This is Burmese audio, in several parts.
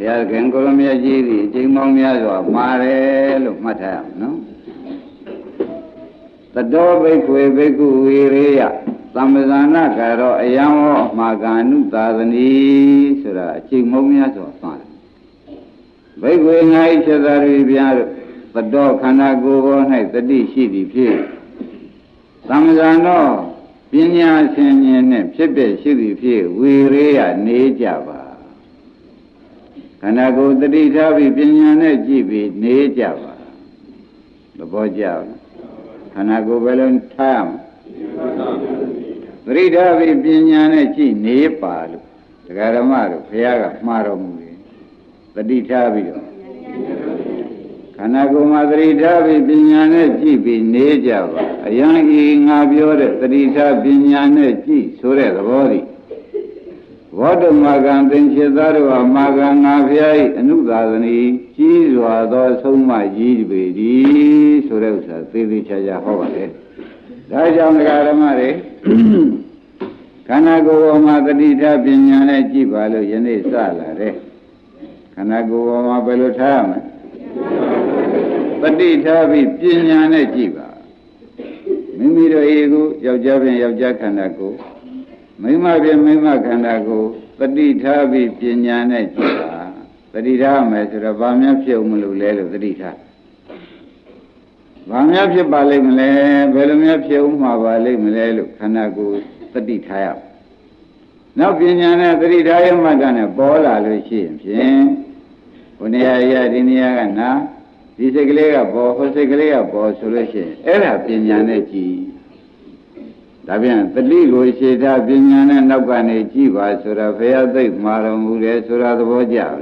ဘုရားခင်ကိုရမကြီးဒီအချိန်မောင်းများစွာမှာတယ်လို့မှတ်ထားရမယ်နော်တတောဘိက္ခွေဘိက္ခုဝေရေယသမ္ပဇာနာကရောအယံဟောအမှာကာနုသာသနီဆိုတာအချိန်မောင်းများစွာမှာတယ်ဘိက္ခွေငါဤချက်သာတွေပြားတို့တတောခန္ဓာကိုယ်ပေါ်၌တတိရှိသည်ဖြစ်သမ္ပဇာနောပညာရှင်ဉာဏ်နဲ့ဖြစ်ဖြစ်ရှိသည်ဖြစ်ဝေရေယနေကြပါ ခန္ဓာကိုယ်တတိထားပြီးပညာနဲ့ကြည့်ပြီးနေကြပါသဘောကျလားခန္ဓာကိုယ်ဘယ်လိုထားရမလဲတတိထားပြီးပညာနဲ့ကြည့်နေပါလို့တရားဓမ္မတို့ဘုရားကမှားတော်မူတယ်တတိထားပြီးတော့ခန္ဓာကိုယ်မှာတတိထားပြီးပညာနဲ့ကြည့်ပြီးနေကြပါအယံဤငါပြောတဲ့တတိထားပညာနဲ့ကြည့်ဆိုတဲ့သဘောတည်း ဘောဓမာကံသင်္ချေသားတို့ဟာမာကံငါဖျား၏အနုသာသနီကြီးစွာသောဆုံးမကြီးပေသည်ဆိုတဲ့ဥစ္စာသေသေးချာချာဟောပါတယ်။ဒါကြောင့်ဒကာဓမ္မတွေခန္ဓာကိုယ်ပေါ်မှာတတိထပညာနဲ့ကြည့်ပါလို့ယနေ့စလာတယ်။ခန္ဓာကိုယ်ပေါ်မှာဘယ်လိုထားရမလဲ။တတိထားပြီးပညာနဲ့ကြည့်ပါ။မိမိတို့အေကိုယောက်ျားဖြင့်ယောက်ျားခန္ဓာကိုယ် မိမဖြင့်မိမခန္ဓာကိုတတိထားပြီးပညာနဲ့ကြည့်ပါတတိထားမယ်ဆိုတော့ဘာများဖြစ်အောင်မလို့လဲလို့တတိထားဘာများဖြစ်ပါလိမ့်မလဲဘယ်လိုများဖြစ်အောင်မှာပါလိမ့်မလဲလို့ခန္ဓာကိုယ်တတိထားရအောင်နောက်ပညာနဲ့တတိထားရမှတ်တာနဲ့ပေါ်လာလို့ရှိရင်ဖြင့်ဘုနေရာရဒီနေရာကနာဒီစိတ်ကလေးကပေါ်ဟိုစိတ်ကလေးကပေါ်ဆိုလို့ရှိရင်အဲ့ဒါပညာနဲ့ကြည့် ဒါပြန်တတိကိုရှေထားပညာနဲ့နောက်ကနေကြည့်ပါဆိုတော့ဘုရားသိမှာတော်မူတယ်ဆိုတာသဘောကျလားဒ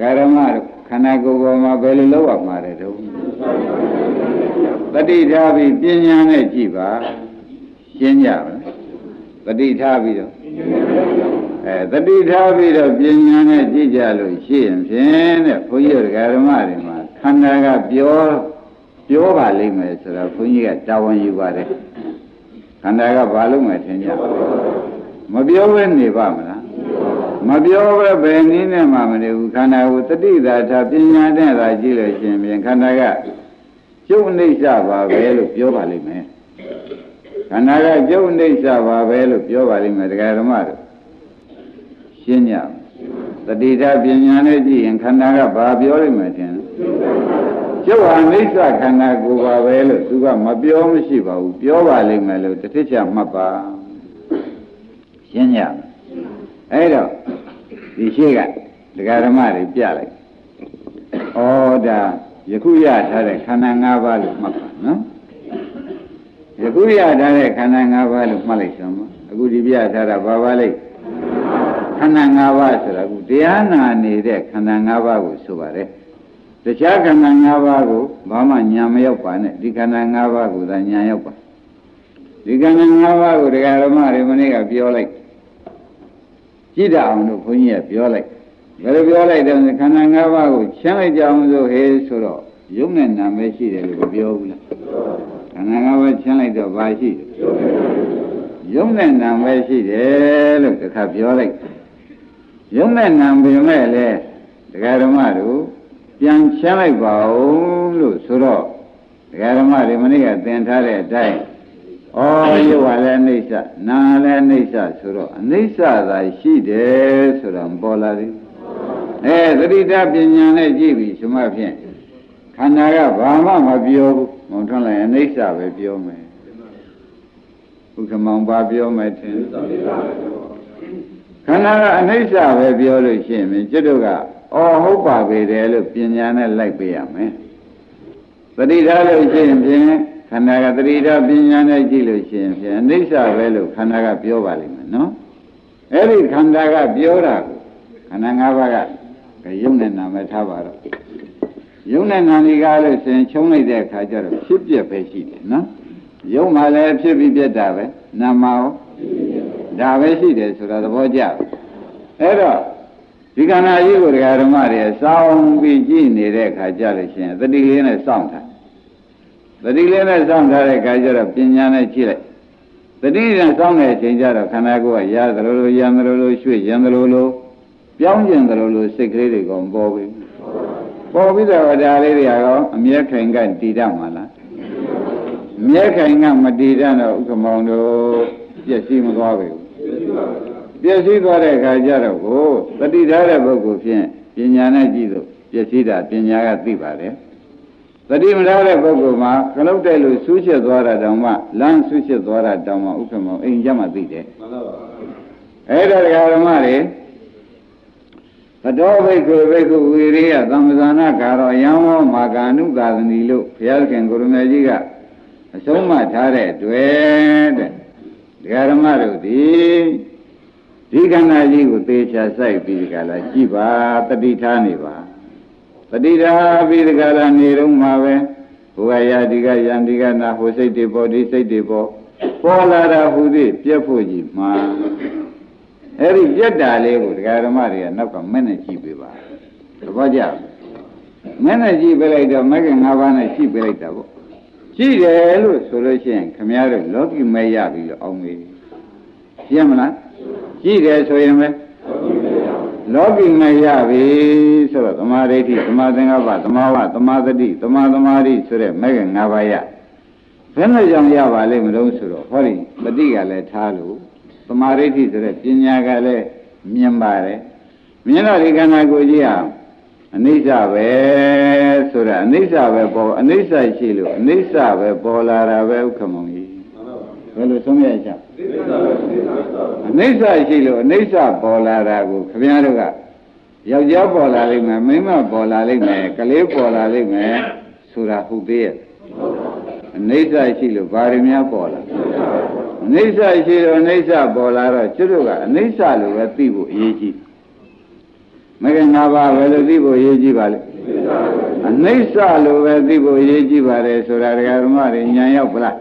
ကာရမတို့ခန္ဓာကိုယ်ပေါ်မှာဘယ်လိုလုပ်ရမှာလဲတော့တတိထားပြီးပညာနဲ့ကြည့်ပါရှင်းကြပါလားတတိထားပြီးတော့အဲတတိထားပြီးတော့ပညာနဲ့ကြည့်ကြလို့ရှိရင်ဖြင့်တဲ့ဘုန်းကြီးတို့ဒကာရမတွေမှာခန္ဓာကပြော ပြောပါလိမ့်မယ်ဆိုတော့ဘုန်းကြီးကတာဝန်ယူပါတယ်ခန္ဓာကဘာလို့မယ်ထင်ကြမပြောဘဲနေပါမလားမပြောပဲဘယ်နည်းနဲ့မှမနေဘူးခန္ဓာကိုတတိသာထားပညာနဲ့သာကြည့်လို့ရှင်ပြန်ခန္ဓာကကျုပ်အိဋ္ဌပါပဲလို့ပြောပါလိမ့်မယ်ခန္ဓာကကျုပ်အိဋ္ဌပါပဲလို့ပြောပါလိမ့်မယ်တရားဓမ္မတို့ရှင်းကြတတိထားပညာနဲ့ကြည့်ရင်ခန္ဓာကဘာပြောလိမ့်မယ်ထင်လဲ ကျုပ်ဟာအိဋ္ဌခန္ဓာကိုယ်ပါပဲလို့သူကမပြောမရှိပါဘူးပြောပါလိမ့်မယ်လို့တစ်ထစ်ချမှတ်ပါရှင်းကြအဲ့တော့ဒီရှိကဒကာဓမ္မတွေပြလိုက်ဩဒါယခုရထားတဲ့ခန္ဓာ၅ပါးလို့မှတ်ပါနော်ယခုရထားတဲ့ခန္ဓာ၅ပါးလို့မှတ်လိုက်စမ်းပါအခုဒီပြထားတာဘာပါလိမ့်ခန္ဓာ၅ပါးဆိုတာအခုတရားနာနေတဲ့ခန္ဓာ၅ပါးကိုဆိုပါတယ် တခြားခန္ဓာ၅ပါးကိုဘာမှညာမရောက်ပါနဲ့ဒီခန္ဓာ၅ပါးကိုသာညာရောက်ပါဒီခန္ဓာ၅ပါးကိုတရားဓမ္မတွေမနေ့ကပြောလိုက်ကြည့်တအောင်လို့ဘုန်းကြီးကပြောလိုက်ဘယ်လိုပြောလိုက်တယ်ခန္ဓာ၅ပါးကိုချမ်းလိုက်ကြအောင်ဆိုဟေးဆိုတော့ယုံနဲ့နာမဲရှိတယ်လို့မပြောဘူးလားခန္ဓာ၅ပါးချမ်းလိုက်တော့ဘာရှိတယ်ယုံနဲ့နာမဲရှိတယ်လို့တစ်ခါပြောလိုက်ယုံနဲ့နာပေမဲ့လေတရားဓမ္မတို့ ပြန်ချမ်းလိုက်ပါဦးလို့ဆိုတော့ဒကာဓမ္မတွေမနေ့ကသင်ထားတဲ့အတိုင်းဩရုပ်ဟာလည်းအိဋ္ဌနာလည်းအိဋ္ဌဆိုတော့အိဋ္ဌသာရှိတယ်ဆိုတော့ပေါ်လာသည်အဲသတိတပညာနဲ့ကြည့်ပြီဆိုမှဖြင့်ခန္ဓာကဘာမှမပြောဘူးမုံထွန်းလိုက်အိဋ္ဌပဲပြောမယ်ဘုခမောင်ဘာပြောမယ်ထင်ခန္ဓာကအနိစ္စပဲပြောလို့ရှိရင်ကျွတ်တို့က အော်ဟုတ်ပါပေတယ်လို့ပညာနဲ့လိုက်ပေးရမယ်သတိထားလို့ရှိရင်ဖြင့်ခန္ဓာကသတိထားပညာနဲ့ကြည့်လို့ရှိရင်ဖြင့်အနိစ္စပဲလို့ခန္ဓာကပြောပါလိမ့်မယ်နော်အဲ့ဒီခန္ဓာကပြောတာကိုခန္ဓာ၅ပါးကယုံနဲ့နာမထားပါတော့ယုံနဲ့နာနေကားလို့ဆိုရင် ချုံလိုက်တဲ့အခါကျတော့ဖြစ်ပြက်ပဲရှိတယ်နော်ယုံမှလည်းဖြစ်ပြီးပြက်တာပဲနာမရောဒါပဲရှိတယ်ဆိုတာသဘောကျအဲ့တော့ ဒီခန္ဓာကြီးကိုတရားဓမ္မတွေစောင်းပြီးကြည့်နေတဲ့အခါကျလို့ရှိရင်သတိလေးနဲ့စောင့်ထားသတိလေးနဲ့စောင့်ထားတဲ့အခါကျတော့ပညာနဲ့ကြည့်လိုက်သတိနဲ့စောင့်တဲ့အချိန်ကျတော့ခန္ဓာကိုယ်ကရသလိုလိုရံသလိုလိုရွှေ့ရံသလိုလိုပြောင်းကျင်တယ်လို့လို့စိတ်ကလေးတွေကမပေါ်ဘူးပေါ်ပြီးတော့ဒါလေးတွေကတော့အမျက်ခိုင်ကတည်တတ်မှာလားအမျက်ခိုင်ကမတည်တတ်တော့ဥက္ကမောင်တို့ပြည့်စည်မသွားဘူး ပြည့်စည်သွားတဲ့အခါကျတော့ကိုတတိထားတဲ့ပုဂ္ဂိုလ်ဖြင့်ပညာနဲ့ကြည့်လို့ပြည့်စည်တာပညာကသိပါတယ်တတိမထားတဲ့ပုဂ္ဂိုလ်မှာကလုတ်တဲ့လူဆူးချစ်သွားတာတောင်မှလမ်းဆူးချစ်သွားတာတောင်မှဥက္ကမောင်အိမ်ကြမှာသိတယ်မှန်ပါပါအဲ့ဒါတရားဓမ္မတွေဘတော်ဘိက္ခုဘိက္ခုဝီရိယသံသနာကာရောယံဝမာကာနုကာသနီလို့ဘုရားခင်ကိုရမေကြီးကအဆုံးမထားတဲ့တွေ့တဲ့တရားဓမ္မတို့ဒီ ဒီခန္ဓာကြီးကိုသေချာစိုက်ပြီးဒီကလာကြည့်ပါတတိထားနေပါတတိထားပြီးဒီကလာနေတော့မှာပဲဘုရားယာဒီကယန္ဒီကနာဟိုစိတ်တွေပေါ်ဒီစိတ်တွေပေါ်ပေါ်လာတာဟူသည်ပြက်ဖို့ကြီးမှာအဲ့ဒီပြက်တာလေးကိုတရားဓမ္မတွေကနောက်ကမနဲ့ကြည့်ပေးပါသဘောကျလားမနဲ့ကြည့်ပေးလိုက်တော့မဂ္ဂင်၅ပါးနဲ့ကြည့်ပေးလိုက်တာပေါ့ကြည့်တယ်လို့ဆိုလို့ရှိရင်ခမည်းတော်လောကီမဲရပြီးတော့အောင်မေးရှင်းမလား ကြည့်တယ်ဆိုရင်ပဲလောကီမဲရပြီဆိုတော့သမာဓိဋ္ဌိသမာသင်္ကပ္ပသမာဝသမာသတိသမာသမာဓိဆိုတဲ့မဂ္ဂင်၅ပါးရဘယ်နဲ့ကြောင့်ရပါလိမ့်မလို့ဆိုတော့ဟောဒီပฏิကလည်းထားလို့သမာဓိဋ္ဌိဆိုတဲ့ပညာကလည်းမြင်ပါတယ်မြင်တော့ဒီခန္ဓာကိုယ်ကြီးဟာအနိစ္စပဲဆိုတာအနိစ္စပဲပေါ်အနိစ္စရှိလို့အနိစ္စပဲပေါ်လာတာပဲဥက္ကမောင်ကြီးမှန်ပါပါဘယ်လိုဆုံးရချသိစ္စာပဲသိစ္စာပဲ အနိစ္စရှိလို့အနိစ္စပေါ်လာတာကိုခင်ဗျားတို့ကယောက်ျားပေါ်လာလိမ့်မယ်မိန်းမပေါ်လာလိမ့်မယ်ကလေးပေါ်လာလိမ့်မယ်ဆိုတာဟုတ်သေးရဲ့အနိစ္စရှိလို့ဘာတွေများပေါ်လာအနိစ္စရှိလို့အနိစ္စပေါ်လာတော့ကျွတ်တို့ကအနိစ္စလို့ပဲသိဖို့အရေးကြီးမကငါးပါးပဲလို့သိဖို့အရေးကြီးပါလေအနိစ္စလို့ပဲသိဖို့အရေးကြီးပါတယ်ဆိုတာဒကာဓမ္မတွေညာရောက်ပလား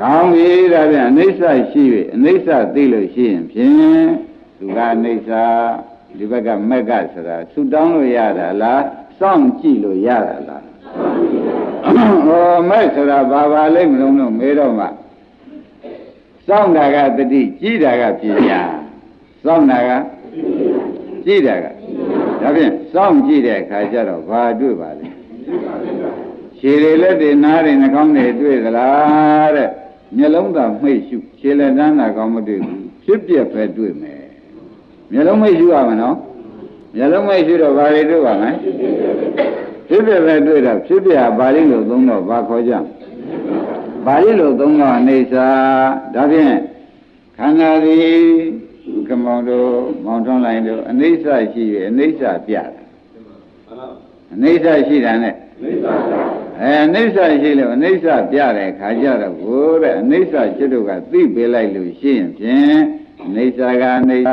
ကောင်းပြီဒါပြန်အနိစ္စရှိပြီအနိစ္စသိလို့ရှိရင်ဖြင့်သူကအနိစ္စဒီဘက်ကမက်ကဆိုတာဆူတောင်းလို့ရတာလားစောင့်ကြည့်လို့ရတာလားဟောမဲ့ဆိုတာဘာပါလိမ့်မလို့လို့မေးတော့မှစောင့်တာကတတိကြည့်တာကပညာစောင့်တာကကြည့်တာကဒါဖြင့်စောင့်ကြည့်တဲ့အခါကျတော့ဘာတွေ့ပါလဲခြေတွေလက်တွေနားတွေနှာခေါင်းတွေတွေ့သလားတဲ့ မျက်လုံးသာမှိတ်ရှုခြေလက်တန်းသာကောင်းမတွေ့ဘူးဖြစ်ပြက်ပဲတွေ့မယ်မျက်လုံးမှိတ်ရှုရမှာနော်မျက်လုံးမှိတ်ရှုတော့ဘာတွေတွေ့ပါမလဲဖြစ်ပြက်ပဲတွေ့တော့ဖြစ်ပြက်ဟာပါဠိလိုသုံးတော့ဘာခေါ်ကြပါဠိလိုသုံးတော့အနေစာဒါဖြင့်ခန္ဓာသည်ကမောင်တို့မောင်ထွန်းလိုက်တို့အနေစာရှိရအနေစာပြတာမှန်ပါပါအနေစာရှိတာနဲ့သိစ္စာပဲ အဲအနိစ္စရှိလို့အနိစ္စပြတဲ့ခါကျတော့ကိုတဲ့အနိစ္စจิตတို့ကသိပေးလိုက်လို့ရှိရင်ဖြင့်အနိစ္စကအနိစ္စ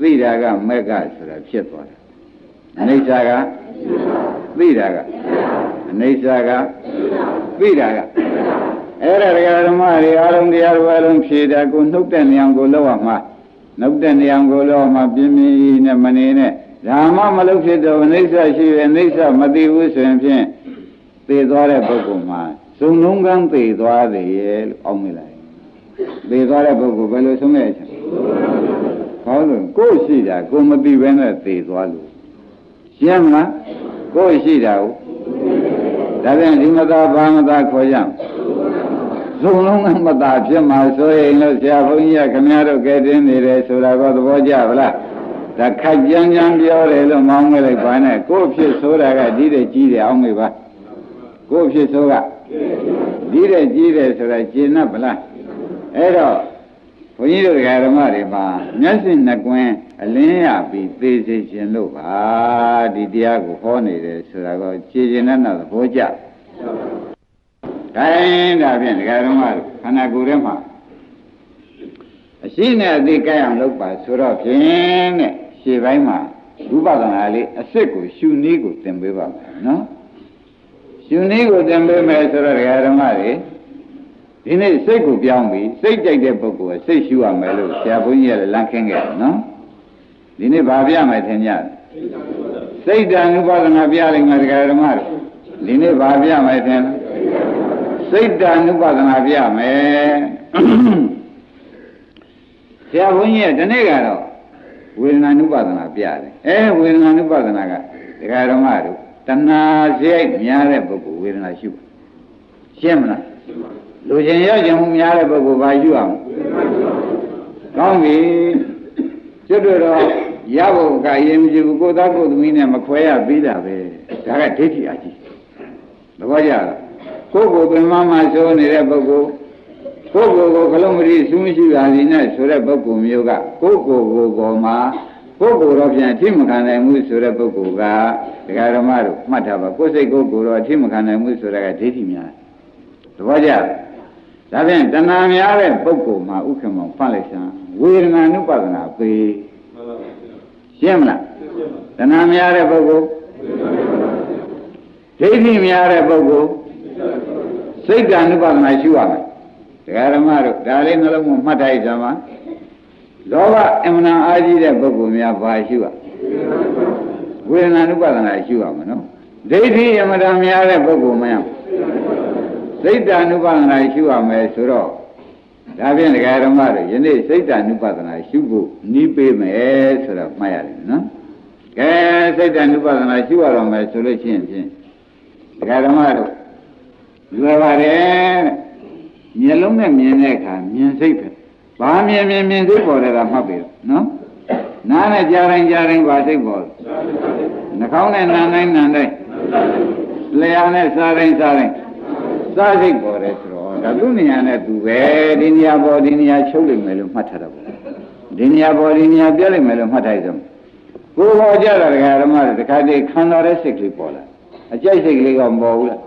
သိတာကမက်ကဆိုတာဖြစ်သွားတယ်အနိစ္စကသိတာကအနိစ္စကသိတာကအဲ့ဒါတရားဓမ္မတွေအားလုံးတရားတော်အလုံးဖြေတာကိုနှုတ်တဲ့နေအောင်ကိုလောက်ရမှာနှုတ်တဲ့နေအောင်ကိုလောက်မှပြင်းပြင်းနဲ့မနေနဲ့ ဒါမှမလုပ်ဖြစ်တော့အနိစ္စရှိရဲ့အနိစ္စမသိဘူးဆိုရင်ဖြင့်သေသွားတဲ့ပုဂ္ဂိုလ်မှာစုံလုံးကန်းသေသွားတယ်ရဲ့လို့အောက်မိလိုက်သေသွားတဲ့ပုဂ္ဂိုလ်ဘယ်လိုဆုံးမဲ့ချက်ဟောလို့ကိုယ်ရှိတာကိုယ်မသိဘဲနဲ့သေသွားလို့ရှင်းမလားကိုယ်ရှိတာကိုဒါပြန်ဒီမသာဘာမသာခေါ်ကြစုံလုံးကမသာဖြစ်မှာဆိုရင်လို့ဆရာဘုန်းကြီးကခင်ဗျားတို့ကဲတင်နေတယ်ဆိုတာကသဘောကျဗလား ဒါခက်ကြမ်းကြမ်းပြောတယ်လို့မောင်းမလိုက်ပါနဲ့ကိုယ်ဖြစ်ဆိုတာကဒီတဲ့ကြီးတယ်အောင်မေပါကိုယ်ဖြစ်ဆိုကဒီတဲ့ကြီးတယ်ဆိုတာကျင်납ဗလားအဲ့တော့ဘုန်းကြီးတို့ဓမ္မတွေမှာမျက်စိနှစ်ကွင်းအလင်းရပြီးသေစေခြင်းလို့ပါဒီတရားကိုဟောနေတယ်ဆိုတာကခြေကျင်တဲ့နောက်သဘောကျတိုင်းဒါဖြင့်ဓမ္မတို့ခန္ဓာကိုယ်ထဲမှာအရှိနဲ့အသိကြိုက်အောင်လုပ်ပါဆိုတော့ဖြင့်တဲ့ ရှေ့ပိုင်းမှာဝိပဿနာလေးအစစ်ကိုရှုနည်းကိုသင်ပေးပါမယ်နော်ရှင်နည်းကိုသင်ပေးမယ်ဆိုတော့ဒကာဓမ္မတွေဒီနေ့စိတ်ကိုပြောင်းပြီးစိတ်ကြိုက်တဲ့ပုဂ္ဂိုလ်ကစိတ်ရှုရမယ်လို့ဆရာဘုန်းကြီးကလည်းလမ်းခင်းခဲ့တယ်နော်ဒီနေ့ဗာပြမယ်ထင်ကြတယ်စိတ်တ ानु ပါဒနာပြလိုက်မယ်ဒကာဓမ္မတွေဒီနေ့ဗာပြမယ်ထင်စိတ်တ ानु ပါဒနာပြမယ်ဆရာဘုန်းကြီးကဒီနေ့ကတော့ ဝေဒနာနုပါဒနာပြတယ်အဲဝေဒနာနုပါဒနာကဒကာဓမ္မတို့တဏှာစိတ်များတဲ့ပုဂ္ဂိုလ်ဝေဒနာရှုရှင်းမလားလူချင်းရောက်ခြင်းမှုများတဲ့ပုဂ္ဂိုလ်ဘာရှုအောင်ကောင်းပြီကျွတ်တို့တော့ရဖို့ကအရင်မကြည့်ဘူးကိုယ်သားကိုယ်သမီးနဲ့မခွဲရပြီးတာပဲဒါကဒိဋ္ဌိအကြီးသဘောကျလားကိုယ်ကိုယ်ပင်မမှာဆိုနေတဲ့ပုဂ္ဂိုလ် ကိုယ်ကိုယ်ကိုခလုံးမတိစူးမရှိပါသည်နဲ့ဆိုတဲ့ပုဂ္ဂိုလ်မျိုးကကိုယ်ကိုယ်ကိုယ်ပေါ်မှာကိုယ်ကိုယ်တော့ပြန်အထိမခံနိုင်ဘူးဆိုတဲ့ပုဂ္ဂိုလ်ကဒကာဓမ္မတို့မှတ်ထားပါကိုယ်စိတ်ကိုယ်ကိုယ်တော့အထိမခံနိုင်ဘူးဆိုတာကဒိဋ္ဌိများသဘောကျလားဒါဖြင့်တဏှာများတဲ့ပုဂ္ဂိုလ်မှာဥက္ကမောင်ဖတ်လိုက်စမ်းဝေဒနာနုပဒနာပေရှင်းမလားတဏှာများတဲ့ပုဂ္ဂိုလ်ဒိဋ္ဌိများတဲ့ပုဂ္ဂိုလ်စိတ်က ानु ပဒနာရှိရမယ် တရားဓမ္မတို့ဒါလေးနှလုံးမှာမှတ်ထားကြပါလောဘအမှန်အားကြီးတဲ့ပုဂ္ဂိုလ်များဘာရှိရဝေဒနာ ानु ပဒနာရှိရမယ်နော်ဒိဋ္ဌိအမှန်တရားများတဲ့ပုဂ္ဂိုလ်များစိတ်တ ानु ပဒနာရှိရမယ်ဆိုတော့ဒါဖြင့်တရားဓမ္မတို့ယနေ့စိတ်တ ानु ပဒနာရှိဖို့နီးပေးမယ်ဆိုတော့မှတ်ရတယ်နော်ကဲစိတ်တ ानु ပဒနာရှိရတော့မယ်ဆိုလို့ရှိရင်ဖြင့်တရားဓမ္မတို့လွယ်ပါတယ်တဲ့ မျက်လုံးနဲ့မြင်တဲ့အခါမြင်စိတ်ပဲဘာမြင်မြင်မြင်စိတ်ပေါ်တယ်ကမှတ်ပြီနော်နားနဲ့ကြားတိုင်းကြားတိုင်းဘာစိတ်ပေါ်လဲနှာခေါင်းနဲ့နားတိုင်းနားတိုင်းလျှာနဲ့စားတိုင်းစားတိုင်းစားစိတ်ပေါ်တယ်ဆိုတော့ဒါသူနေရာနဲ့သူပဲဒီနေရာပေါ်ဒီနေရာချုပ်လိမ့်မယ်လို့မှတ်ထားတော့ဒီနေရာပေါ်ဒီနေရာပြလိမ့်မယ်လို့မှတ်ထားရအောင်ကိုယ်ပေါ်ကြတာဒကာဓမ္မတွေတခါတည်းခံတော်တဲ့စိတ်ကလေးပေါ်လာအကြိုက်စိတ်ကလေးကမပေါ်ဘူးလား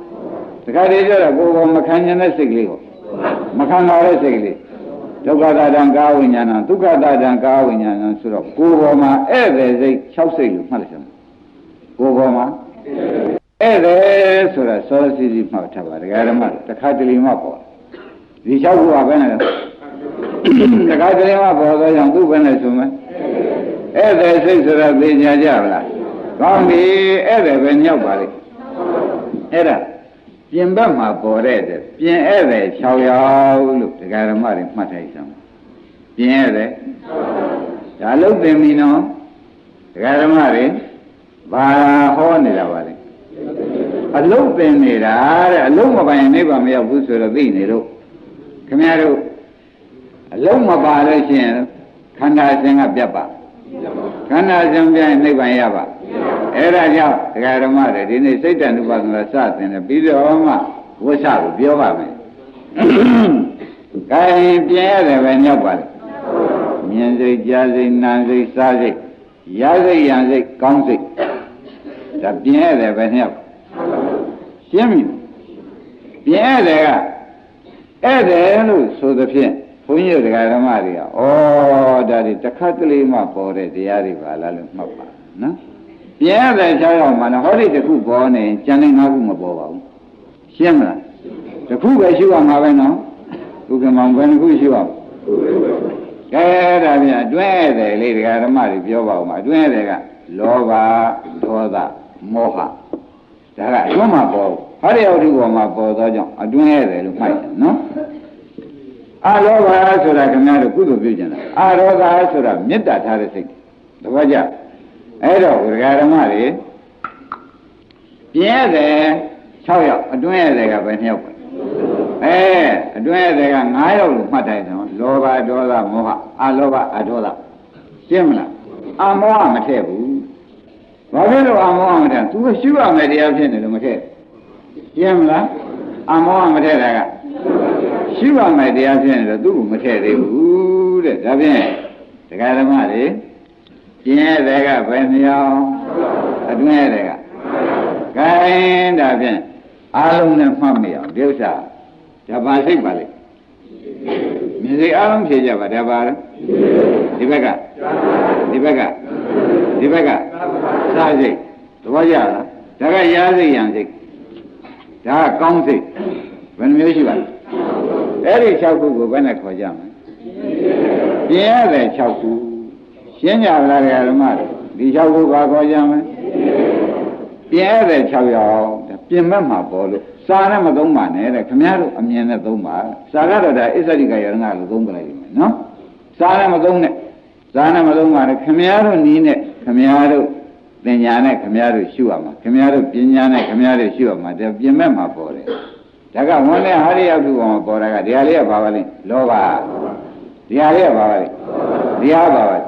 တခါတည်းကြတော့ကိုယ်ပေါ်မခံကျင်တဲ့စိတ်ကလေးကို မခံတော်တဲ့စိတ်ကလေးဒုက္ခတာတံကာဝိညာဏဒုက္ခတာတံကာဝိညာဏဆိုတော့ကိုယ်ပေါ်မှာဧည့်သည်စိတ်6စိတ်လို့မှတ်လိုက်စမ်းကိုယ်ပေါ်မှာဧည့်သည်ဆိုတာစောစီစီမှတ်ထားပါဒကာဓမ္မတခါတလေမှပေါ်ဒီ6ခုကဘယ်နဲ့လဲတခါတလေမှပေါ်တော့ကြောင့်သူ့ဘယ်နဲ့ဆိုမယ်ဧည့်သည်စိတ်ဆိုတာသိညာကြပါလားကောင်းပြီဧည့်သည်ပဲညောက်ပါလိမ့်အဲ့ဒါ ပြင်ဘက်မှာပေါ်တဲ့တဲ့ပြင်ဧည့်သည်6ယောက်လို့ဒကာဓမ္မတွေမှတ်ထားကြအောင်ပြင်ဧည့်သည်ဒါလုံးသိပြီနော်ဒကာဓမ္မတွေဘာဟောနေတာပါလဲအလုံးသိနေတာတဲ့အလုံးမပိုင်နိဗ္ဗာန်မရောက်ဘူးဆိုတော့သိနေတော့ခင်ဗျားတို့အလုံးမပါလို့ရှိရင်ခန္ဓာရှင်ကပြတ်ပါခန္ဓာရှင်ပြရင်နိဗ္ဗာန်ရပါ အဲ့ဒါကြောင့်ဒကာဓမ္မတွေဒီနေ့စိတ်တ ानु ပါဒနာစတင်တယ်ပြီးတော့မှဝိသကိုပြောပါမယ်။ခိုင်းပြင်းရတယ်ပဲညောက်ပါလေ။မြင်စိတ်ကြားစိတ်နားစိတ်စားစိတ်ရစိတ်ရံစိတ်ကောင်းစိတ်ဒါပြင်းရတယ်ပဲညောက်။ရှင်းပြီ။ပြင်းရတယ်ကဧည့်တယ်လို့ဆိုသဖြင့်ဘုန်းကြီးတရားဓမ္မတွေကဩဒါတွေတစ်ခါတလေမှပေါ်တဲ့တရားတွေပါလားလို့မှတ်ပါနော်။ ပြင်းရတယ်၆ရောက်မှလည်းဟောဒီတစ်ခုပေါ်နေကျန်တဲ့၅ခုမပေါ်ပါဘူး။ရှင်းမလား။တစ်ခုပဲရှိရမှာပဲနော်။ဥက္ကမောင်ဘယ်နှခုရှိရမလဲ။ကဲဒါပြန်အတွဲတယ်လေတရားဓမ္မတွေပြောပါဦးမှာအတွဲတယ်ကလောဘဒေါသမောဟဒါကအကျွမ်းမှာပေါ်ဟောဒီအောက်ထုပေါ်မှာပေါ်သောကြောင့်အတွင်းရတယ်လို့မှတ်တယ်နော်အာလောဘဆိုတာခင်ဗျားတို့ကုသိုလ်ပြုကြတာအာရောဂဆိုတာမေတ္တာထားတဲ့စိတ်တပည့်ကြ အဲ့တော့ဒကာဓမ္မတွေပြင်းရတယ်6ယောက်အတွင်းရတယ်ကပဲ2ယောက်ပဲအဲအတွင်းရတယ်က9ယောက်လို့မှတ်တိုင်းတော့လောဘဒေါသမောဟအာလောဘအဒေါသရှင်းမလားအာမောဟမထည့်ဘူးဘာဖြစ်လို့အာမောဟမထည့်သူကရှိရမယ်တရားဖြစ်နေလို့မထည့်ရှင်းမလားအာမောဟမထည့်တာကရှိရမယ်တရားဖြစ်နေတော့သူ့ကိုမထည့်သေးဘူးတဲ့ဒါဖြင့်ဒကာဓမ္မတွေ ပြင်းရတဲ့ကဘယ်နှယောက်အတွင်းရတဲ့ကခိုင်းဒါဖြင့်အားလုံးနဲ့မှတ်မိအောင်ဒီဥစ္စာဒါပါစိတ်ပါလေမြင်စိတ်အားလုံးဖြေကြပါဒါပါလေဒီဘက်ကဒီဘက်ကဒီဘက်ကစားစိတ်သဘောကျလားဒါကရားစိတ်ရံစိတ်ဒါကကောင်းစိတ်ဘယ်နှမျိုးရှိပါလဲအဲ့ဒီ6ခုကိုဘယ်နဲ့ခေါ်ကြမလဲပြင်းရတဲ့6ခု ရှင်းကြလားဓမ္မတွေဒီ6ခုဘာခေါ်ကြမလဲပြင်းရတဲ့6ယောက်ပြင်မဲ့မှာပေါ်လို့စာနဲ့မသုံးပါနဲ့တဲ့ခမည်းတော်အမြင်နဲ့သုံးပါစာကတော့ဒါအစ္ဆရိကယရဏလို့သုံးပလိုက်လိမ့်မယ်နော်စာနဲ့မသုံးနဲ့ဇာနဲ့မလုံးပါနဲ့ခမည်းတော်နီးနဲ့ခမည်းတော်သင်ညာနဲ့ခမည်းတော်ရှုရမှာခမည်းတော်ပညာနဲ့ခမည်းတော်ရှုရမှာဒါပြင်မဲ့မှာပေါ်တယ်ဒါကဝန်နဲ့ဟာရိယတုပေါ်မှာပေါ်တာကဒီဟာလေးကဘာပါလဲလောဘဒီဟာလေးကဘာပါလဲဒီဟာဘာပါလဲ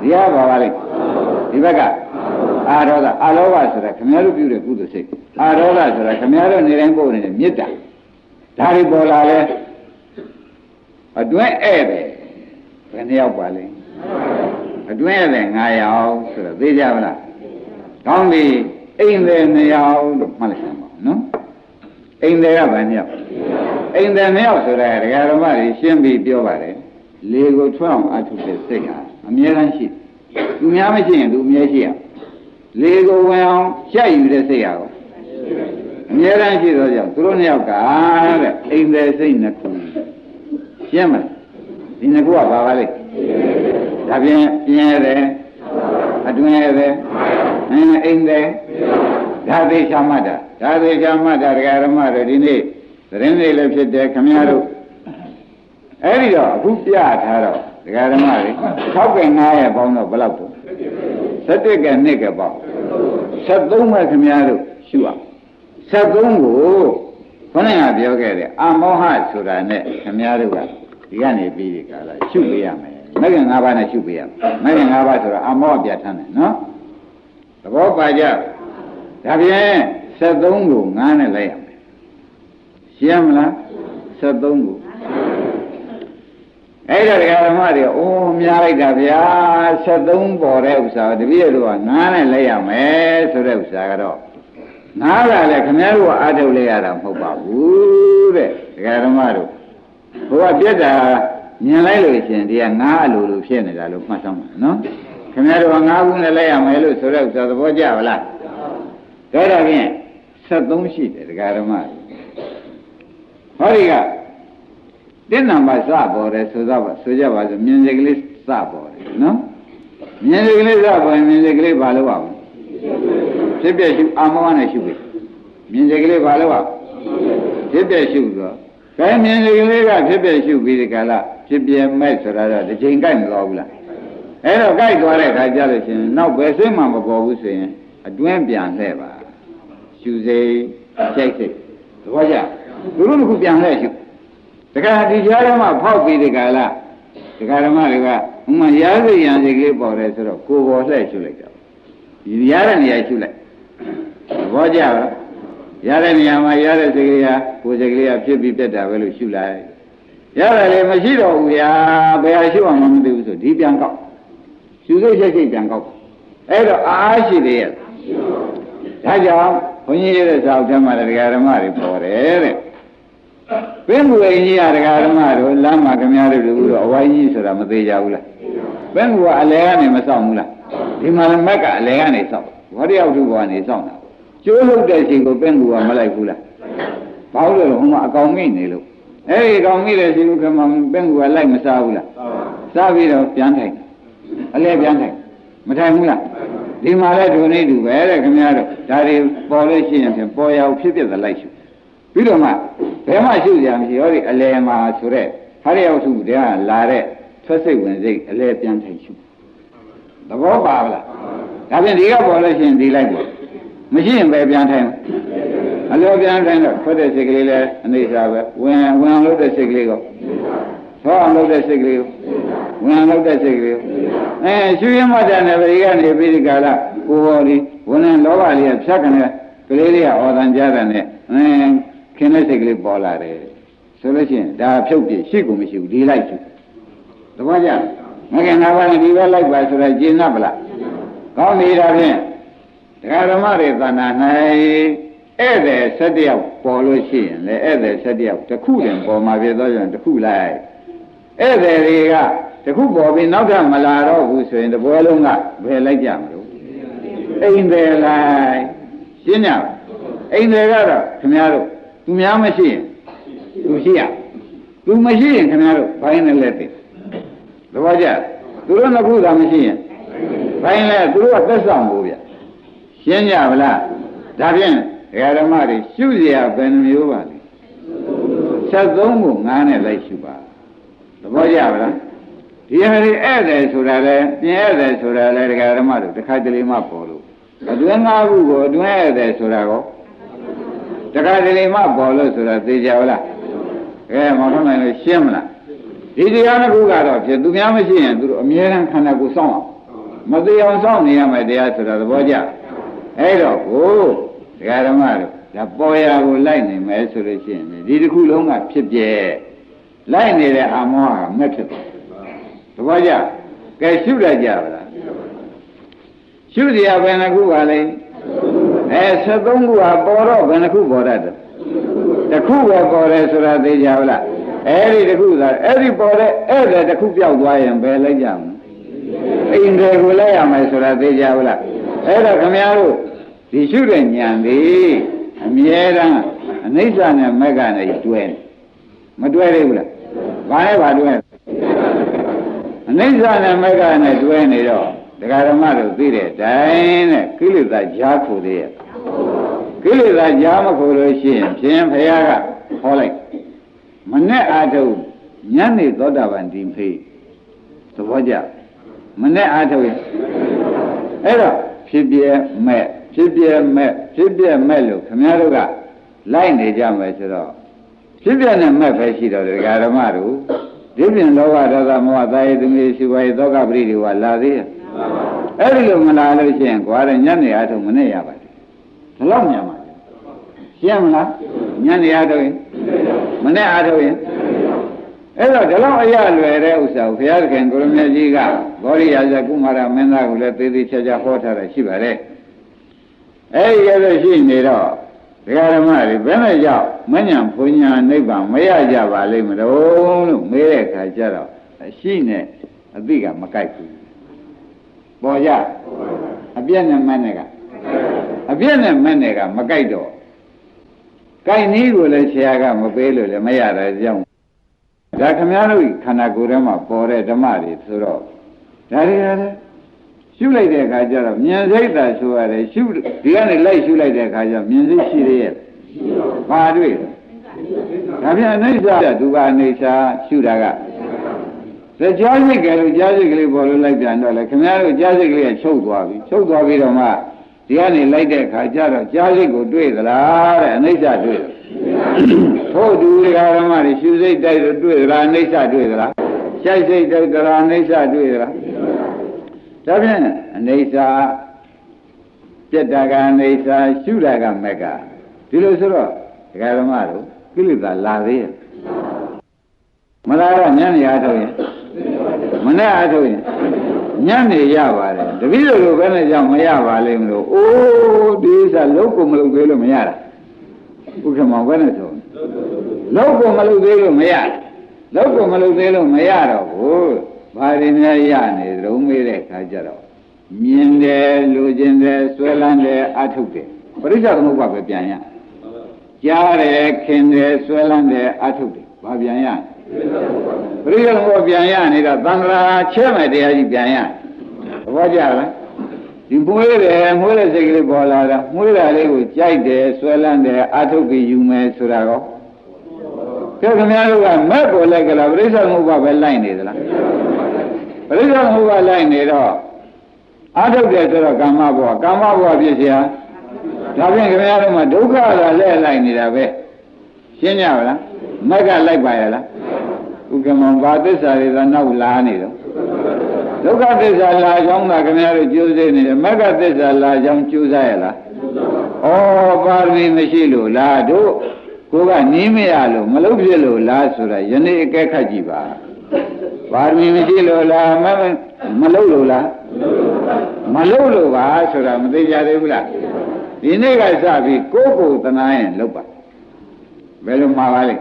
ဒီဟာဘာပါလဲဒီဘက်ကအာရောဂအာလောဘဆိုတာခမည်းတော်ပြုတဲ့ကုသိုလ်စိတ်အာရောဂဆိုတာခမည်းတော်နေတိုင်းပို့နေတဲ့မေတ္တာဒါတွေပေါ်လာလဲအတွင်းဧည့်တယ်ဘယ်နှယောက်ပါလဲအတွင်းဧည့်တယ်9ယောက်ဆိုတော့သိကြမလားကောင်းပြီအိမ်တယ်2ယောက်လို့မှတ်လိုက်စမ်းပါဦးနော်အိမ်တယ်ကဘယ်နှယောက်အိမ်တယ်2ယောက်ဆိုတာဒကာဓမ္မတွေရှင်းပြီးပြောပါတယ်လေကိုထွက်အောင်အထုတဲ့စိတ်ဟာ အမြဲတမ်းရှိသူများမရှိရင်သူအမြဲရှိရလေကိုဝင်အောင်ရှက်ယူတဲ့စိတ်ဟာကိုအမြဲတမ်းရှိတော့ကြောင့်သူတို့နှစ်ယောက်ကတဲ့အိမ်တယ်စိတ်နှစ်ခုရှင်းမလားဒီနှစ်ခုကဘာပါလဲဒါပြင်ပြင်းရတယ်အတွင်းရတယ်အင်းအိမ်တယ်ဒါသိချမှတ်တာဒါသိချမှတ်တာဒကာရမတို့ဒီနေ့သတင်းလေးလည်းဖြစ်တယ်ခမည်းတော်အဲ့ဒီတော့အခုပြထားတော့ ဒကာရမတွေ6က9ရဲ့ပေါင်းတော့ဘယ်လောက်တော့7က2ကပေါင်း73ပဲခမည်းတော်ရှုအောင်73ကိုခေါင်းကပြောခဲ့တယ်အမောဟဆိုတာနဲ့ခမည်းတော်ကဒီကနေပြီးဒီကလာရှုပေးရမယ်မဂ္ဂင်၅ပါးနဲ့ရှုပေးရမယ်မဂ္ဂင်၅ပါးဆိုတော့အမောဟပြဋ္ဌာန်းတယ်နော်သဘောပါကြဒါဖြင့်73ကို9နဲ့လိုက်ရမယ်ရှင်းမလား73ကို အဲ့ဒါတရားဓမ္မတွေအိုးများလိုက်တာဗျာ73ပေါ်တဲ့ဥစ္စာကိုတပည့်တို့က9နဲ့လိုက်ရမယ်ဆိုတဲ့ဥစ္စာကတော့ငါးကလည်းခမည်းတော်အားထုတ်လိုက်ရတာမဟုတ်ပါဘူးတဲ့တရားဓမ္မတို့ဘုရားပြက်တာမြင်လိုက်လို့ရှင်တရားငါးအလိုလိုဖြစ်နေတာလို့မှတ်ဆောင်ပါနော်ခင်ဗျားတို့ကငါးခုနဲ့လိုက်ရမယ်လို့ဆိုတဲ့ဥစ္စာသဘောကျပါလားဒါတော့ဖြင့်73ရှိတယ်တရားဓမ္မဟောဒီက တင်းနံပါတ်စပေါ်တယ်ဆိုတော့ဆိုကြပါစို့မြင်စိတ်ကလေးစပေါ်တယ်နော်မြင်စိတ်ကလေးစပေါ်ရင်မြင်စိတ်ကလေးဘာလို့အောင်ဖြစ်ပြရှုအာမောဟနဲ့ရှုပြီမြင်စိတ်ကလေးဘာလို့အောင်ဖြစ်ပြရှုတော့ကဲမြင်စိတ်ကလေးကဖြစ်ပြရှုပြီးဒီကလာဖြစ်ပြမဲ့ဆိုတာတော့တစ်ချိန်ကြိုက်မသွားဘူးလားအဲ့တော့ကြိုက်သွားတဲ့ခါကျလို့ရှိရင်နောက်ဘယ်စိတ်မှမပေါ်ဘူးဆိုရင်အတွင်းပြန်လှည့်ပါရှုစိတ်ကြိုက်စိတ်သဘောကျသူတို့ကပြန်လှည့်ရှု တခါဒီကြားထဲမှာဖောက်ပြီးဒီကလာဒကာဓမ္မတွေကဥမာရားစိတ်ရံစိတ်ကလေးပေါ်တယ်ဆိုတော့ကိုယ်ပေါ်လှည့်ရှုလိုက်တာဒီရတဲ့နေရာရှုလိုက်သဘောကျလားရတဲ့နေရာမှာရတဲ့စိတ်ကလေးဟာကိုယ်စိတ်ကလေးဟာဖြစ်ပြီးပြတ်တာပဲလို့ရှုလိုက်ရတယ်လေမရှိတော့ဘူးဗျာဘယ်ဟာရှုအောင်မသိဘူးဆိုဒီပြန်ကောက်ရှုစိတ်ချက်ချက်ပြန်ကောက်အဲ့တော့အားရှိသေးရဲ့ဒါကြောင့်ဘုန်းကြီးရဲ့စာအုပ်ထဲမှာတရားဓမ္မတွေပေါ်တယ်တဲ့ ပင်ကိုယ်ကြီးရတရားဓမ္မတို့လမ်းမှာခမရတို့တို့အဝိုင်းကြီးဆိုတာမသေးကြဘူးလားပင်ကအလဲကနေမဆောင်ဘူးလားဒီမှာမက်ကအလဲကနေဆောင်ဘောရရောက်သူဘောကနေဆောင်တာကျိုးလို့တဲ့ချိန်ကိုပင်ကမလိုက်ဘူးလားဘာလို့လဲဟိုမှာအကောင်မိတ်နေလို့အဲ့ဒီကောင်မိတဲ့ချိန်ကမှပင်ကလိုက်မစားဘူးလားစားပြီးတော့ပြန်ထိုင်အလဲပြန်ထိုင်မထိုင်ဘူးလားဒီမှာလဲဒုနေတူပဲတဲ့ခင်ဗျားတို့ဒါတွေပေါ်လို့ရှိရင်ဖြင့်ပေါ်ရအောင်ဖြစ်ဖြစ်သလိုက်ရှု ပြီးတော့မှဘယ်မှရှုကြမရှိရောဒီအလဲမှာဆိုတဲ့ဟာရရောက်စုတည်းကလာတဲ့ထွက်စိတ်ဝင်စိတ်အလဲပြန်ထိုင်ရှုသဘောပါလားဒါဖြင့်ဒီကပေါ်လို့ရှိရင်ဒီလိုက်ပေါ့မရှိရင်ပဲပြန်ထိုင်အလဲပြန်ထိုင်တော့ထွက်တဲ့စိတ်ကလေးလဲအနေစာပဲဝင်ဝင်လို့တဲ့စိတ်ကလေးကိုသောအောင်လို့တဲ့စိတ်ကလေးကိုဝင်လို့တဲ့စိတ်ကလေးကိုအဲရှုရမှတ်တဲ့နေပရိကနေပြီးဒီကလာကိုဟောဒီဝင်ရင်လောဘလေးကဖြတ်ကနေကလေးလေးကဩတန်ကြတဲ့နဲ့အဲ ခင်တဲ့စိတ်ကလေးပေါ်လာတယ်ဆိုလို့ရှိရင်ဒါဖြုတ်ပြရှိကုန်မရှိဘူးဒီလိုက်ရှိတပည့်ကြမကင်နာပါနဲ့ဒီဘက်လိုက်ပါဆိုတော့ကျင်납ဗလားကောင်းပြီဒါဖြင့်တရားဓမ္မတွေသဏ္ဍာန်၌ဧည့်သည်၁၁ယောက်ပေါ်လို့ရှိရင်လေဧည့်သည်၁၁ယောက်တစ်ခုတည်းပေါ်မှာဖြစ်တော့ရင်တစ်ခုလိုက်ဧည့်သည်တွေကတစ်ခုပေါ်ပြီးနောက်ထပ်မလာတော့ဘူးဆိုရင်တပွဲလုံးကဘယ်လိုက်ကြမလို့အိမ်တယ်လိုက်ရှင်းကြပါအိမ်တယ်ကတော့ခင်ဗျားတို့ သူများမရှိရင်သူရှိရသူမရှိရင်ခင်ဗျားတို့ဘိုင်းနဲ့လက်တယ်သဘောကျသူတို့နှစ်ခုသာမရှိရင်ဘိုင်းလဲသူတို့ကသက်ဆောင်ဘူးဗျရှင်းကြဗလားဒါဖြင့်ဒကာဓမ္မတွေရှုเสียဘယ်နှမျိုးပါလဲ73ကို9နဲ့လိုက်ရှုပါသဘောကျဗလား ဒီဟာတွေဧည့်တယ်ဆိုတာလဲပြင်ဧည့်တယ်ဆိုတာလဲဒကာဓမ္မတို့တစ်ခါတလေမှပေါ်လို့အတွင်းငါးခုကိုအတွင်းဧည့်တယ်ဆိုတာကော တခါတလေမှပေါ်လို့ဆိုတာသိကြဘူးလားကဲမောင်ထုံးနိုင်လို့ရှင်းမလားဒီတရားတစ်ခုကတော့ဖြစ်သူများမရှိရင်သူတို့အမြဲတမ်းခန္ဓာကိုယ်စောင့်အောင်မသိအောင်စောင့်နေရမယ်တရားဆိုတာသဘောကျအဲ့တော့ကိုဒကာဓမ္မတို့ဒါပေါ်ရာကိုလိုက်နိုင်မယ်ဆိုလို့ရှိရင်ဒီတစ်ခုလုံးကဖြစ်ပြဲလိုက်နေတဲ့အာမောဟကမက်ဖြစ်တယ်သဘောကျကဲရှုရကြပါလားရှုစရာဘယ်နှခုပါလဲ အဲ73ခုဟာပေါ်တော့ဘယ်နှခုပေါ်တတ်တယ်တစ်ခုပဲပေါ်တယ်ဆိုတာသိကြပါလားအဲ့ဒီတစ်ခုသာအဲ့ဒီပေါ်တဲ့အဲ့ဒါတစ်ခုပြောက်သွားရင်ဘယ်လိုက်ကြမလဲအိမ်တွေကိုလိုက်ရမယ်ဆိုတာသိကြပါလားအဲ့တော့ခမများတို့ဒီရှုတဲ့ဉာဏ်ဒီအမြဲတမ်းအနိစ္စနဲ့မက္ခနဲ့တွဲနေမတွဲသေးဘူးလားဘာလဲဘာတွဲအနိစ္စနဲ့မက္ခနဲ့တွဲနေတော့ ဒကာဓမ္မတို့သိတဲ့အတိုင်းနဲ့ကိလေသာကြားခိုသေးရဲ့ကိလေသာကြားမခိုလို့ရှိရင်ဖြင်းဖရာကဟောလိုက်မနဲ့အာထုပ်ညနေသောတာပန်ဒီဖေးသဘောကျမနဲ့အာထုပ်ရင်အဲ့တော့ဖြစ်ပြဲမဲ့ဖြစ်ပြဲမဲ့ဖြစ်ပြဲမဲ့လို့ခမည်းတော်ကလိုက်နေကြမယ်ဆိုတော့ဖြစ်ပြဲနဲ့မဲ့ပဲရှိတော့ဒကာဓမ္မတို့ဒီပြင်လောဘဒေါသမောဟသာယသမီးရှိဝါယသောကပရိဒီဝါလာသေးရဲ့ အဲ့ဒီလိုမလာလို့ရှိရင်ကွာတဲ့ညနေအားထုတ်မနဲ့ရပါတယ်ဒီလောက်မြန်ပါလေရှင်းမလားညနေအားထုတ်ရင်မနဲ့အားထုတ်ရင်အဲ့တော့ဒီလောက်အရလွယ်တဲ့ဥစ္စာကိုဘုရားသခင်ကိုရမကြီးကဘောရိယာဇကုမာရမင်းသားကိုလည်းသေသေးချာချာဟောထားတာရှိပါတယ်အဲ့ဒီရဲ့ရှိနေတော့ဒကာဓမ္မတွေဘယ်နဲ့ကြောင့်မညံဘုံညာနိဗ္ဗာန်မရကြပါလိမ့်မလို့လို့မေးတဲ့အခါကျတော့အရှိနဲ့အသိကမကိုက်ဘူး ပေါ်ကြအပြည့်နဲ့မနဲ့ကအပြည့်နဲ့မနဲ့ကမကိုက်တော့ကိုက်နည်းကိုလည်းဆရာကမပေးလို့လည်းမရတဲ့ကြောင့်ဒါခမည်းတော်ခန္ဓာကိုယ်ထဲမှာပေါ်တဲ့ဓမ္မတွေဆိုတော့ဒါတွေရတယ်ရှုလိုက်တဲ့အခါကျတော့မြင်စိတ်သာဆိုရတယ်ရှုဒီကနေလိုက်ရှုလိုက်တဲ့အခါကျမြင်စိတ်ရှိရရဲ့ဘာတွေ့လဲဒါပြန်အိဋ္ဌာဒုက္ခအိဋ္ဌာရှုတာက ဇကြားစိတ်ကလေးကြားစိတ်ကလေးပေါ်လို့လိုက်ပြန်တော့လေခင်ဗျားတို့ကြားစိတ်ကလေးကချုပ်သွားပြီချုပ်သွားပြီးတော့မှဒီကနေလိုက်တဲ့အခါကျတော့ကြားစိတ်ကိုတွေ့သလားတဲ့အနိစ္စတွေ့တယ်ထို့တူဒကာရမတွေရှုစိတ်တိုက်လို့တွေ့သလားအိဋ္ဌတွေ့သလားရှိုက်စိတ်တိုက်သလားအိဋ္ဌတွေ့သလားဒါဖြင့်အိဋ္ဌပြက်တာကအိဋ္ဌရှုတာကမက်ကဒီလိုဆိုတော့ဒကာရမတို့ကိလေသာလာသေးရဲ့မလာတော့ညနေအားထုတ်ရင် မနဲ့အားထုတ်ရင်ညနေရပါတယ်တပည့်တော်တို့ဘယ်နဲ့ကြောင့်မရပါလိမ့်မလို့အိုးဒီဥစ္စာလုံးကိုမလုပ်သေးလို့မရတာဥက္ကမောဘယ်နဲ့ဆိုလုံးကိုမလုပ်သေးလို့မရလုံးကိုမလုပ်သေးလို့မရတော့ဘူးဘာရင်းများရနေသလုံးမေးတဲ့ခါကျတော့မြင်တယ်လူကျင်တယ်ဆွဲလန်းတယ်အထုတ်တယ်ပရိစ္ဆေသမုပ္ပါပဲပြန်ရကြားတယ်ခင်တယ်ဆွဲလန်းတယ်အထုတ်တယ်ဘာပြန်ရ ပရိစ္ဆေသမုပ္ပါပြန်ရနေတော့သံဃာချဲမဲ့တရားကြီးပြန်ရသဘောကျလားဒီမွေးတယ်မွေးတဲ့စိတ်ကလေးပေါ်လာတာမွေးတာလေးကိုကြိုက်တယ်ဆွဲလန်းတယ်အထုတ်ပြီးယူမယ်ဆိုတာကောကဲခင်ဗျားတို့ကမက်ကိုလိုက်ကလားပရိစ္ဆေသမုပ္ပါပဲလိုက်နေသလားပရိစ္ဆေသမုပ္ပါလိုက်နေတော့အထုတ်တယ်ဆိုတော့ကာမဘဝကာမဘဝဖြစ်เสียဒါဖြင့်ခင်ဗျားတို့မှာဒုက္ခကလဲလိုက်နေတာပဲရှင်းကြပါလား မက်ကလိုက်ပါရဲ့လားဥက္ကမောဘာသစ္စာတွေသာနောက်လာနေတော့ဒုက္ခသစ္စာလာကြောင်းသာခင်ဗျားတို့ကြိုးစားနေတယ်မက်ကသစ္စာလာကြောင်းကြိုးစားရလားဩပါရမီမရှိလို့လားတို့ကိုကနီးမရလို့မလုပ်ဖြစ်လို့လားဆိုတာယနေ့အကဲခတ်ကြည့်ပါပါရမီမရှိလို့လားမမလုပ်လို့လားမလုပ်လို့ပါဆိုတာမသိကြသေးဘူးလားဒီနေ့ကစပြီးကိုယ်ကိုယ်တနာရင်လုပ်ပါ ဘယ်လိုမှာပါလဲ